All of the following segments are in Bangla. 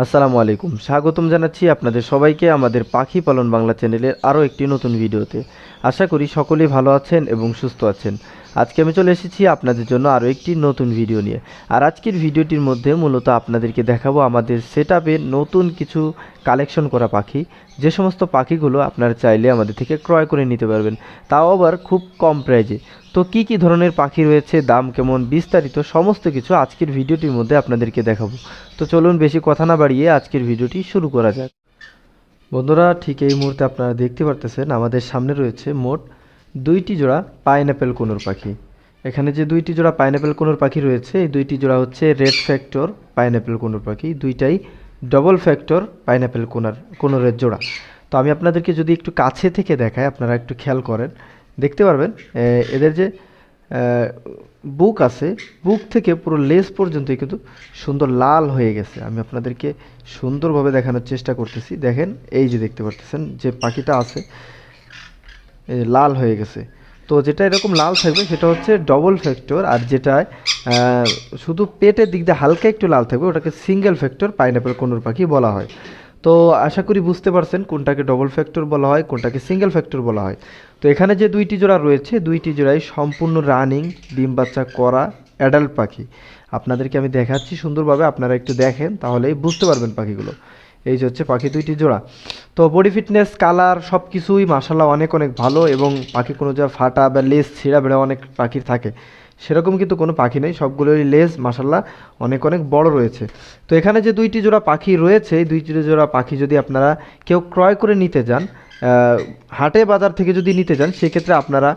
আসসালামু আলাইকুম। স্বাগতম জানাচ্ছি আপনাদের সবাইকে আমাদের পাখি পালন বাংলা চ্যানেলের আরও একটি নতুন ভিডিওতে। আশা করি সকলেই ভালো আছেন এবং সুস্থ আছেন। আজকে আমি চলে এসেছি আপনাদের জন্য আরও একটি নতুন ভিডিও নিয়ে। আর আজকের ভিডিওটির মধ্যে মূলত আপনাদেরকে দেখাবো আমাদের সেট নতুন কিছু কালেকশন করা পাখি। যে সমস্ত পাখিগুলো আপনারা চাইলে আমাদের থেকে ক্রয় করে নিতে পারবেন। তাও আবার খুব কম প্রাইজে। তো কি কি ধরনের পাখি রয়েছে, দাম কেমন, বিস্তারিত সমস্ত কিছু আজকের ভিডিওটির মধ্যে আপনাদেরকে দেখাবো। তো চলুন বেশি কথা না বাড়িয়ে আজকের ভিডিওটি শুরু করা যাক। বন্ধুরা, ঠিক এই মুহূর্তে আপনারা দেখতে পারতেছেন, আমাদের সামনে রয়েছে মোট দুইটি জোড়া পাইনঅ্যাপেল কোনোর পাখি। এখানে যে দুইটি জোড়া পাইনঅ্যাপেল কোনোর পাখি রয়েছে, এই দুইটি জোড়া হচ্ছে রেড ফ্যাক্টর পাইনঅ্যাপেল কোনোর পাখি, দুইটাই ডবল ফ্যাক্টর পাইনঅ্যাপেল কোনার, কোনোরের জোড়া। তো আমি আপনাদেরকে যদি একটু কাছে থেকে দেখাই, আপনারা একটু খেয়াল করেন। দেখতে পারবেন। এদের যে বুক আছে, বুক থেকে পুরো লেস পর্যন্তই কিন্তু সুন্দর লাল হয়ে গেছে। আমি আপনাদেরকে সুন্দরভাবে দেখানোর চেষ্টা করতেছি। দেখেন, এই যে দেখতে পারতেছেন, যে পাখিটা আছে লাল হয়ে গেছে। তো যেটা এরকম লাল থাকবে, সেটা হচ্ছে ডবল ফ্যাক্টর আর যেটা শুধু পেটের দিক দিয়ে হালকা একটু লাল থাকবে, ওটাকে সিঙ্গেল ফ্যাক্টর পাইনঅ্যাপেল কোনোর পাখি বলা হয়। তো আশা করি বুঝতে পারছেন কোনটাকে ডবল ফ্যাক্টর বলা হয়, কোনটাকে সিঙ্গেল ফ্যাক্টর বলা হয়। তো এখানে যে দুইটি জোড়া রয়েছে, দুইটি জোড়াই সম্পূর্ণ রানিং ডিম বাচ্চা করা অ্যাডাল্ট পাখি। আপনাদেরকে আমি দেখাচ্ছি সুন্দরভাবে, আপনারা একটু দেখেন, তাহলেই বুঝতে পারবেন পাখিগুলো। এই যে হচ্ছে পাখি দুইটি জোড়া। তো বডি ফিটনেস কালার সব কিছুই মাসাল্লাহ অনেক অনেক ভালো এবং পাখি কোনো যা ফাটা বা লেস ছিঁড়া বেড়া অনেক পাখির থাকে। সেরকম কিন্তু কোনো পাখি নেই, সবগুলোরই লেজ মাসাল্লাহ অনেক অনেক বড় রয়েছে। তো এখানে যে দুইটি জোড়া পাখি রয়েছে, এই দুইটি জোড়া পাখি যদি আপনারা কেউ ক্রয় করে নিতে যান হাটে বাজার থেকে যদি নিতে যান, সেক্ষেত্রে আপনারা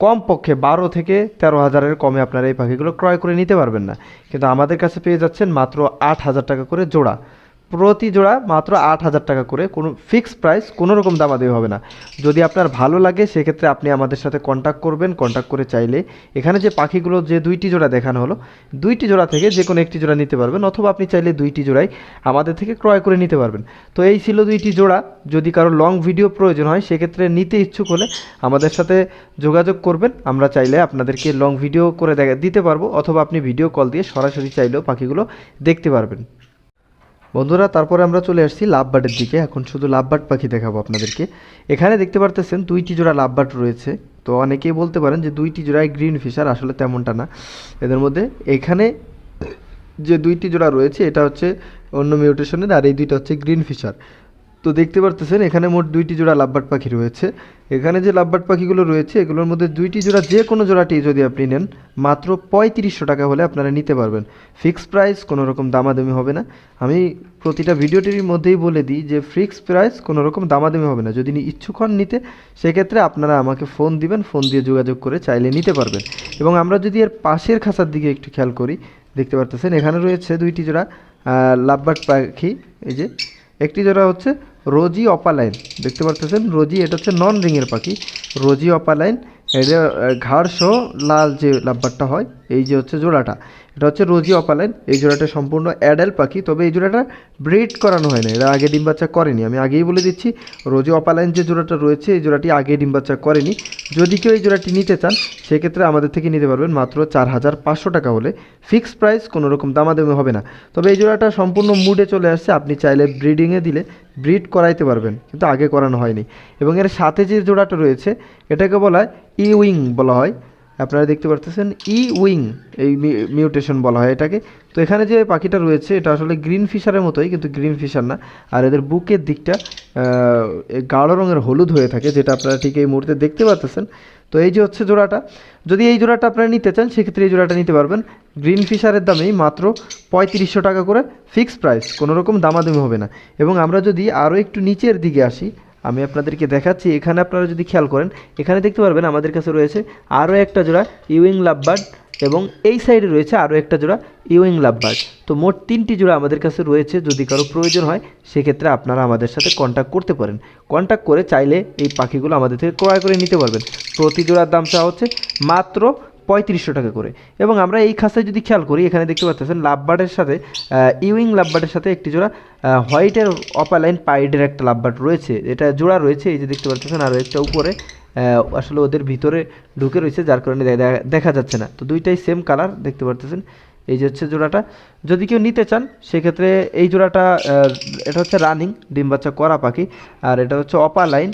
কম পক্ষে বারো থেকে তেরো হাজারের কমে আপনারা এই পাখিগুলো ক্রয় করে নিতে পারবেন না। কিন্তু আমাদের কাছে পেয়ে যাচ্ছেন মাত্র আট হাজার টাকা করে জোড়া। প্রতি জোড়া মাত্র আট হাজার টাকা করে। কোনো ফিক্সড প্রাইস কোনো রকম দামাদামি হবে না। যদি আপনার ভালো লাগে, সেক্ষেত্রে আপনি আমাদের সাথে কন্ট্যাক্ট করবেন। কন্ট্যাক্ট করে চাইলে এখানে যে পাখিগুলো যে দুইটি জোড়া দেখানো হলো, দুইটি জোড়া থেকে যে কোনো একটি জোড়া নিতে পারবেন অথবা আপনি চাইলে দুইটি জোড়াই আমাদের থেকে ক্রয় করে নিতে পারবেন। তো এই ছিল দুইটি জোড়া। যদি কারও লং ভিডিও প্রয়োজন হয়, সেক্ষেত্রে নিতে ইচ্ছুক হলে আমাদের সাথে যোগাযোগ করবেন। আমরা চাইলে আপনাদেরকে লং ভিডিও করে দিতে পারব অথবা আপনি ভিডিও কল দিয়ে সরাসরি চাইলেও পাখিগুলো দেখতে পারবেন। বন্ধুরা, তারপরে আমরা চলে আসছি লাভবার্ডের দিকে। এখন শুধু লাভবার্ড পাখি দেখাবো আপনাদেরকে। এখানে দেখতে পারতেছেন দুইটি জোড়া লাভবার্ড রয়েছে। তো অনেকেই বলতে পারেন যে দুইটি জোড়ায় গ্রিন ফিশার, আসলে তেমনটা না। এদের মধ্যে এখানে যে দুইটি জোড়া রয়েছে, এটা হচ্ছে অন্য মিউটেশনের, আর এই দুইটা হচ্ছে গ্রিন ফিশার। তো দেখতে পারতেছেন এখানে মোট দুইটি জোড়া লাভবার্ড পাখি রয়েছে। এখানে যে লাভবার্ড পাখিগুলো রয়েছে, এগুলোর মধ্যে দুইটি জোড়া, যে কোনো জোড়াটি যদি আপনি নেন, মাত্র পঁয়ত্রিশশো টাকা হলে আপনারা নিতে পারবেন। ফিক্স প্রাইস কোনো রকম দামাদামি হবে না। আমি প্রতিটা ভিডিওটির মধ্যেই বলে দিই যে ফিক্স প্রাইস কোনো রকম দামাদামি হবে না। যদি ইচ্ছুক হন নিতে, সেক্ষেত্রে আপনারা আমাকে ফোন দিবেন, ফোন দিয়ে যোগাযোগ করে চাইলে নিতে পারবেন। এবং আমরা যদি এর পাশের খাঁচার দিকে একটু খেয়াল করি, দেখতে পারতেছেন এখানে রয়েছে দুইটি জোড়া লাভবার্ড পাখি। এই যে, একটি জোড়া হচ্ছে রোজি অপালাইন। দেখতে পারতেছেন, রোজি এটা হচ্ছে নন রিংয়ের পাখি। রোজি অপালাইন, এটা ঘাড় সহ লাল যে লাভবারটা হয়, এই যে হচ্ছে জোড়াটা। এটা হচ্ছে রোজি অপালাইন। এই জোড়াটা সম্পূর্ণ অ্যাডাল্ট পাখি, তবে এই জোড়াটা ব্রিড করানো হয় না। এরা আগে ডিম বাচ্চা করেনি। আমি আগেই বলে দিচ্ছি রোজি অপালাইন যে জোড়াটা রয়েছে, এই জোড়াটি আগে ডিম বাচ্চা করেনি। যদি কেউ এই জোড়াটি নিতে চান, সেক্ষেত্রে আমাদের থেকে নিতে পারবেন মাত্র চার হাজার পাঁচশো টাকা হলে। ফিক্সড প্রাইস কোনো রকম দামাদামি হবে না। তবে এই জোড়াটা সম্পূর্ণ মুডে চলে আসছে। আপনি চাইলে ব্রিডিংয়ে দিলে ব্রিড করাইতে পারবেন, কিন্তু আগে করানো হয়নি। এবং এর সাথে যে জোড়াটা রয়েছে, এটাকে বলা হয় ই উইং বলা হয়। আপনারা দেখতে পারতেছেন ই উইং, এই মিউটেশন বলা হয় এটাকে। তো এখানে যে পাখিটা রয়েছে, এটা আসলে গ্রিন ফিশারের মতোই, কিন্তু গ্রিন ফিশার না। আর এদের বুকের দিকটা গাঢ় রঙের হলুদ হয়ে থাকে, যেটা আপনারা ঠিক এই মুহূর্তে দেখতে পাচ্ছেন তো এই যে হচ্ছে জোড়াটা, যদি এই জোড়াটা আপনারা নিতে চান, সেক্ষেত্রে এই জোড়াটা নিতে পারবেন। গ্রিন ফিশারের দামেই মাত্র পঁয়ত্রিশশো টাকা করে ফিক্স প্রাইস কোনো রকম দামাদামি হবে না। এবং আমরা যদি আরও একটু নিচের দিকে আসি আমি আপনাদেরকে দেখাচ্ছি, এখানে আপনারা যদি খেয়াল করেন, এখানে দেখতে পারবেন আমাদের কাছে রয়েছে আরও একটা জোড়া ইউইং লাভবার্ড এবং এই সাইডে রয়েছে আরও একটা জোড়া ইউইং লাভবার্ড। তো মোট তিনটি জোড়া আমাদের কাছে রয়েছে, যদি কারও প্রয়োজন হয়, সেক্ষেত্রে আপনারা আমাদের সাথে কন্ট্যাক্ট করতে পারেন। কন্ট্যাক্ট করে চাইলে এই পাখিগুলো আমাদের থেকে ক্রয় করে নিতে পারবেন। প্রতি জোড়ার দাম চাওয়া হচ্ছে মাত্র পঁয়ত্রিশশো টাকা করে। এবং আমরা এই খাঁচায় যদি খেয়াল করি, এখানে দেখতে পাচ্ছেন লাভবার্ডের সাথে ইউইং লাভবার্ডের সাথে একটি জোড়া হোয়াইটের অপালাইন পাইডের একটা লাভবার্ড রয়েছে। এটা জোড়া রয়েছে, এই যে দেখতে পাচ্ছেন আর একটা উপরে আসলে ওদের ভিতরে ঢুকে রয়েছে, যার কারণে দেখা যাচ্ছে না। তো দুইটাই সেম কালার দেখতে পারতেছেন এই যে হচ্ছে জোড়াটা। যদি কেউ নিতে চান, সেক্ষেত্রে এই জোড়াটা এটা হচ্ছে রানিং ডিম বাচ্চা করা পাখি, আর এটা হচ্ছে opaline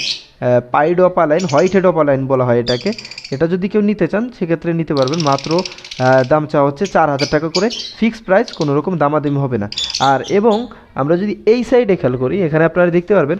pied opaline white head opaline বলা হয় এটাকে। এটা যদি কেউ নিতে চান, সেক্ষেত্রে নিতে পারবেন। মাত্র দাম চাওয়া হচ্ছে চার হাজার টাকা করে। ফিক্সড প্রাইস, কোনো রকম দামাদামি হবে না। আর এবং আমরা যদি এই সাইডে খেয়াল করি, এখানে আপনারা দেখতে পারবেন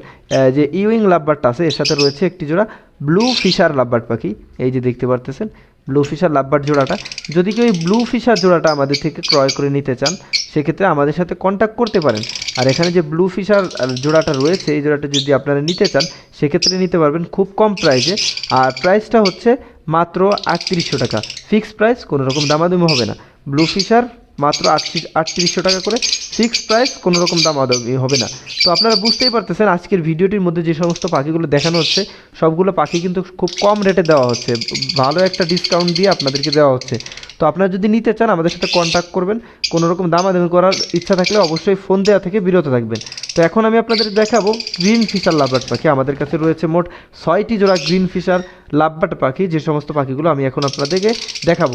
যে ইউইং লাভবার্ডটা আছে, এর সাথে রয়েছে একটি জোড়া ব্লু ফিশার লাভবার্ড পাখি। এই যে দেখতে পারতেছেন ব্লু ফিশার লাভবার্ড জোড়াটা। যদি কেউ ব্লু ফিশার জোড়াটা আমাদের থেকে ক্রয় করে নিতে চান, সেক্ষেত্রে আমাদের সাথে কন্ট্যাক্ট করতে পারেন। আর এখানে যে ব্লু ফিশার জোড়াটা রয়েছে, এই জোড়াটা যদি আপনারা নিতে চান, সেক্ষেত্রে নিতে পারবেন খুব কম প্রাইসে আর প্রাইসটা হচ্ছে মাত্র আটত্রিশশো টাকা। ফিক্সড প্রাইস কোনো রকম দামাদামি হবে না। ব্লু ফিশার মাত্র আটত্রিশ, আটত্রিশশো টাকা করে। ফিক্স প্রাইস কোনো রকম দামাদামি হবে না। তো আপনারা বুঝতেই পারতেছেন আজকের ভিডিওটির মধ্যে যে সমস্ত পাখিগুলো দেখানো হচ্ছে, সবগুলো পাখি কিন্তু খুব কম রেটে দেওয়া হচ্ছে। ভালো একটা ডিসকাউন্ট দিয়ে আপনাদেরকে দেওয়া হচ্ছে। তো আপনারা যদি নিতে চান, আমাদের সাথে কন্ট্যাক্ট করবেন। কোনো রকম দামাদামি করার ইচ্ছা থাকলে অবশ্যই ফোন দেওয়া থেকে বিরত থাকবেন। তো এখন আমি আপনাদের দেখাবো গ্রিন ফিশার লাভবার্ড পাখি। আমাদের কাছে রয়েছে মোট ছয়টি জোড়া গ্রিন ফিশার লাভবাট পাখি। যে সমস্ত পাখিগুলো আমি এখন আপনাদেরকে দেখাবো।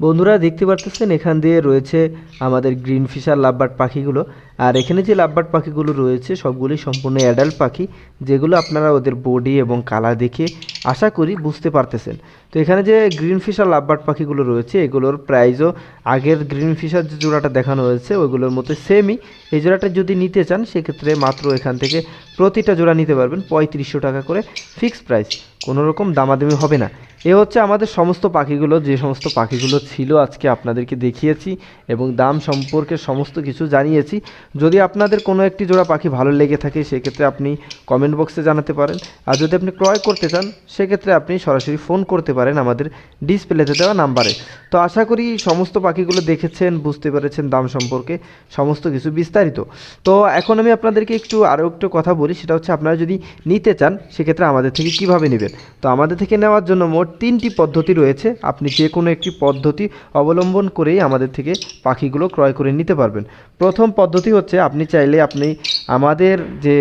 বন্ধুরা দেখতে পারতেছেন, এখান দিয়ে রয়েছে আমাদের গ্রিন ফিশার লাভবার্ড পাখিগুলো। আর এখানে যে লাভবার্ড পাখিগুলো রয়েছে সবগুলি সম্পূর্ণ অ্যাডাল্ট পাখি, যেগুলো আপনারা ওদের বডি এবং কালার দেখে আশা করি বুঝতে পারতেছেন। তো এখানে যে গ্রিন ফিশার লাভবার্ড পাখিগুলো রয়েছে, এগুলোর প্রাইসও আগের গ্রিন ফিশার যে জোড়াটা দেখানো হয়েছে, ওইগুলোর মতো সেমই এই জোড়াটা যদি নিতে চান, সেক্ষেত্রে মাত্র এখান থেকে প্রতিটা জোড়া নিতে পারবেন পঁয়ত্রিশশো টাকা করে ফিক্সড প্রাইস কোনো রকম দামাদামি হবে না। এ হচ্ছে আমাদের সমস্ত পাখিগুলো, যে সমস্ত পাখিগুলো ছিল আজকে আপনাদেরকে দেখিয়েছি এবং দাম সম্পর্কে সমস্ত কিছু জানিয়েছি। যদি আপনাদের কোনো একটি জোড়া পাখি ভালো লেগে থাকে, সেক্ষেত্রে আপনি কমেন্ট বক্সে জানাতে পারেন। আর যদি আপনি ক্রয় করতে চান, সেক্ষেত্রে আপনি সরাসরি ফোন করতে পারেন আমাদের ডিসপ্লেতে দেওয়া নাম্বারে তো আশা করি সমস্ত পাখিগুলো দেখেছেন, বুঝতে পেরেছেন দাম সম্পর্কে সমস্ত কিছু বিস্তারিত। তো এখন আমি আপনাদেরকে একটু আরও একটু কথা বলি, সেটা হচ্ছে আপনারা যদি নিতে চান, সেক্ষেত্রে আমাদের থেকে কীভাবে নেবেন? তো আমাদের থেকে নেওয়ার জন্য মোট তিনটি পদ্ধতি রয়েছে। আপনি যে কোনো একটি পদ্ধতি অবলম্বন করেই আমাদের থেকে পাখিগুলো ক্রয় করে নিতে পারবেন। প্রথম পদ্ধতি হচ্ছে আপনি চাইলে আপনি আমাদের যে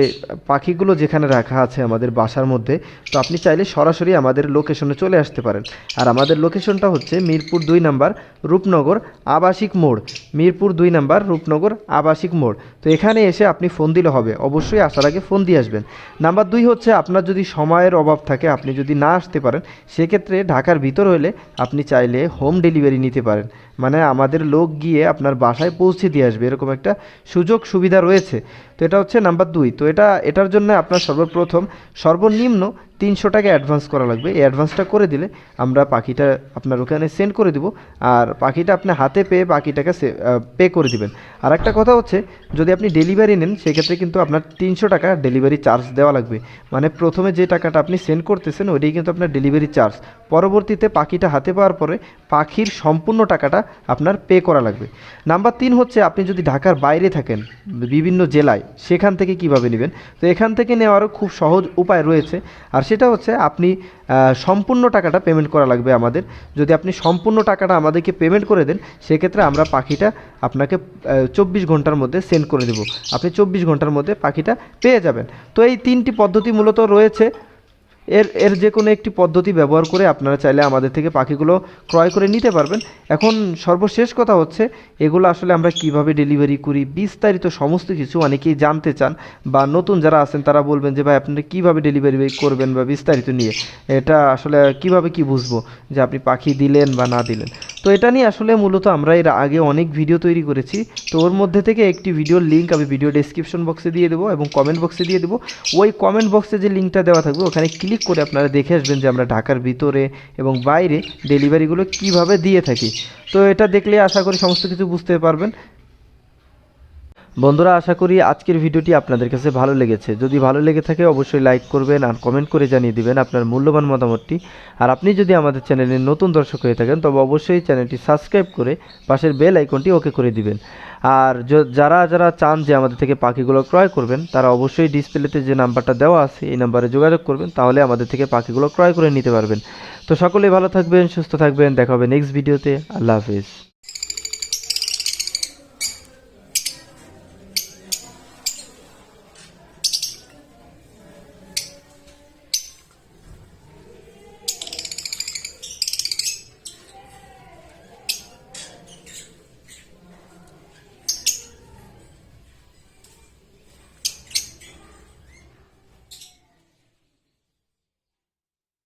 পাখিগুলো যেখানে রাখা আছে আমাদের বাসার মধ্যে, তো আপনি চাইলে সরাসরি আমাদের লোকেশনে চলে আসতে পারেন। আর আমাদের লোকেশনটা হচ্ছে মিরপুর দুই নাম্বার রূপনগর আবাসিক মোড়। মিরপুর দুই নাম্বার রূপনগর আবাসিক মোড়। তো এখানে এসে আপনি ফোন দিলে হবে। অবশ্যই আসার আগে ফোন দিয়ে আসবেন। নাম্বার দুই হচ্ছে আপনার যদি সময়ের অভাব থাকে, আপনি যদি না আসতে পারেন, সেক্ষেত্রে ঢাকার ভিতর হলে আপনি চাইলে হোম ডেলিভারি নিতে পারেন। মানে আমাদের লোক গিয়ে আপনার বাসায় পৌঁছে দিয়ে আসবে, এরকম একটা সুযোগ সুবিধা রয়েছে। তো এটা হচ্ছে নাম্বার দুই। তো এটা, এটার জন্য আপনার সর্বপ্রথম সর্বনিম্ন তিনশো টাকা অ্যাডভান্স করা লাগবে। এই অ্যাডভান্সটা করে দিলে আমরা পাখিটা আপনার ওখানে সেন্ড করে দিব আর পাখিটা আপনি হাতে পেয়ে বাকিটাকে পে করে দিবেন। আর একটা কথা হচ্ছে, যদি আপনি ডেলিভারি নেন, সেক্ষেত্রে কিন্তু আপনার তিনশো টাকা ডেলিভারি চার্জ দেওয়া লাগবে। মানে প্রথমে যে টাকাটা আপনি সেন্ড করতেছেন, ওইটাই কিন্তু আপনার ডেলিভারি চার্জ পরবর্তীতে পাখিটা হাতে পাওয়ার পরে পাখির সম্পূর্ণ টাকাটা আপনার পে করা লাগবে। নাম্বার তিন হচ্ছে, আপনি যদি ঢাকার বাইরে থাকেন, বিভিন্ন জেলায়, সেখান থেকে কীভাবে নেবেন? তো এখান থেকে নেওয়ারও খুব সহজ উপায় রয়েছে। আর সেটা হচ্ছে, আপনি সম্পূর্ণ টাকাটা পেমেন্ট করা লাগবে আমাদের। যদি আপনি সম্পূর্ণ টাকাটা আমাদেরকে পেমেন্ট করে দেন, সেক্ষেত্রে আমরা পাখিটা আপনাকে চব্বিশ ঘণ্টার মধ্যে সেন্ড করে দেবো। আপনি চব্বিশ ঘণ্টার মধ্যে পাখিটা পেয়ে যাবেন। তো এই তিনটি পদ্ধতি মূলত রয়েছে। এর এর যে কোনো একটি পদ্ধতি ব্যবহার করে আপনারা চাইলে আমাদের থেকে পাখিগুলো ক্রয় করে নিতে পারবেন। এখন সর্বশেষ কথা হচ্ছে, এগুলো আসলে আমরা কীভাবে ডেলিভারি করি, বিস্তারিত সমস্ত কিছু অনেকেই জানতে চান বা নতুন যারা আছেন তারা বলবেন যে, ভাই আপনারা কীভাবে ডেলিভারি করবেন বা বিস্তারিত নিয়ে? এটা আসলে কীভাবে কি বুঝব যে, আপনি পাখি দিলেন বা না দিলেন। তো এটা নিয়ে আসলে মূলত আমরা এর আগে অনেক ভিডিও তৈরি করেছি। তো ওর মধ্যে থেকে একটি ভিডিওর লিঙ্ক আমি ভিডিও ডেসক্রিপশন বক্সে দিয়ে দেবো এবং কমেন্ট বক্সে দিয়ে দেবো। ওই কমেন্ট বক্সে যে লিঙ্কটা দেওয়া থাকবে, ওখানে ক্লিক করে আপনারা দেখে আসবেন যে আমরা ঢাকার ভিতরে এবং বাইরে ডেলিভারিগুলো কীভাবে দিয়ে থাকি। তো এটা দেখলে আশা করি সমস্ত কিছু বুঝতে পারবেন। বন্ধুরা, আশা করি আজকের ভিডিওটি আপনাদের কাছে ভালো লেগেছে। যদি ভালো লেগে থাকে, অবশ্যই লাইক করবেন আর কমেন্ট করে জানিয়ে দিবেন আপনার মূল্যবান মতামতটি। আর আপনি যদি আমাদের চ্যানেলের নতুন দর্শক হয়ে থাকেন, তবে অবশ্যই চ্যানেলটি সাবস্ক্রাইব করে পাশের বেল আইকনটি ওকে করে দিবেন। আর যারা যারা চান যে আমাদের থেকে পাখিগুলো ক্রয় করবেন, তারা অবশ্যই ডিসপ্লেতে যে নাম্বারটা দেওয়া আছে, এই নাম্বারে যোগাযোগ করবেন, তাহলে আমাদের থেকে পাখিগুলো ক্রয় করে নিতে পারবেন। তো সকলেই ভালো থাকবেন, সুস্থ থাকবেন, দেখা হবে নেক্সট ভিডিওতে আল্লাহ হাফিজ।